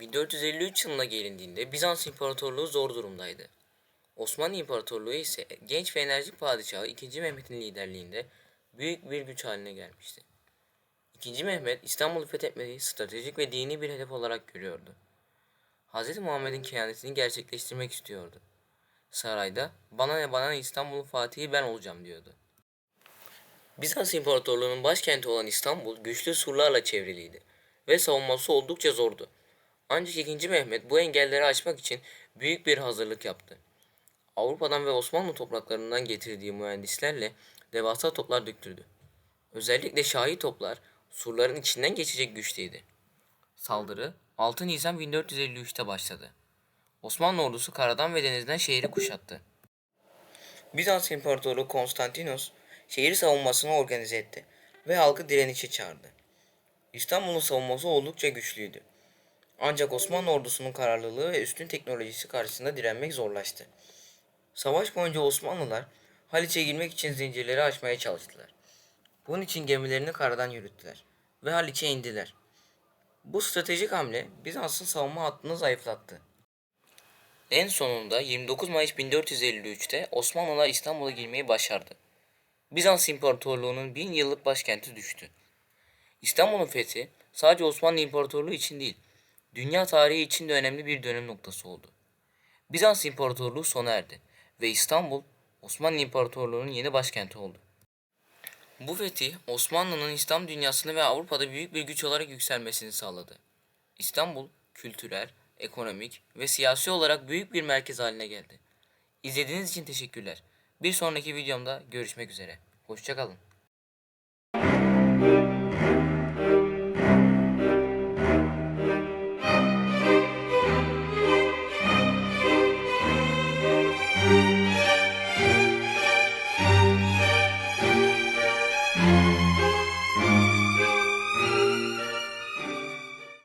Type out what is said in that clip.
1453 yılına gelindiğinde Bizans İmparatorluğu zor durumdaydı. Osmanlı İmparatorluğu ise genç ve enerjik padişahı 2. Mehmet'in liderliğinde büyük bir güç haline gelmişti. 2. Mehmet İstanbul'u fethetmeyi stratejik ve dini bir hedef olarak görüyordu. Hz. Muhammed'in kehanetini gerçekleştirmek istiyordu. Sarayda bana ne bana ne İstanbul'un fatihi ben olacağım diyordu. Bizans İmparatorluğu'nun başkenti olan İstanbul güçlü surlarla çevriliydi ve savunması oldukça zordu. Ancak 2. Mehmet bu engelleri aşmak için büyük bir hazırlık yaptı. Avrupa'dan ve Osmanlı topraklarından getirdiği mühendislerle devasa toplar döktürdü. Özellikle şahi toplar surların içinden geçecek güçteydi. Saldırı 6 Nisan 1453'te başladı. Osmanlı ordusu karadan ve denizden şehri kuşattı. Bizans İmparatoru Konstantinos şehir savunmasını organize etti ve halkı direnişe çağırdı. İstanbul'un savunması oldukça güçlüydü. Ancak Osmanlı ordusunun kararlılığı ve üstün teknolojisi karşısında direnmek zorlaştı. Savaş boyunca Osmanlılar Haliç'e girmek için zincirleri aşmaya çalıştılar. Bunun için gemilerini karadan yürüttüler ve Haliç'e indiler. Bu stratejik hamle Bizans'ın savunma hattını zayıflattı. En sonunda 29 Mayıs 1453'te Osmanlılar İstanbul'a girmeyi başardı. Bizans İmparatorluğu'nun bin yıllık başkenti düştü. İstanbul'un fethi sadece Osmanlı İmparatorluğu için değil, dünya tarihi için de önemli bir dönüm noktası oldu. Bizans İmparatorluğu sona erdi ve İstanbul Osmanlı İmparatorluğu'nun yeni başkenti oldu. Bu fetih Osmanlı'nın İslam dünyasında ve Avrupa'da büyük bir güç olarak yükselmesini sağladı. İstanbul kültürel, ekonomik ve siyasi olarak büyük bir merkez haline geldi. İzlediğiniz için teşekkürler. Bir sonraki videomda görüşmek üzere. Hoşçakalın.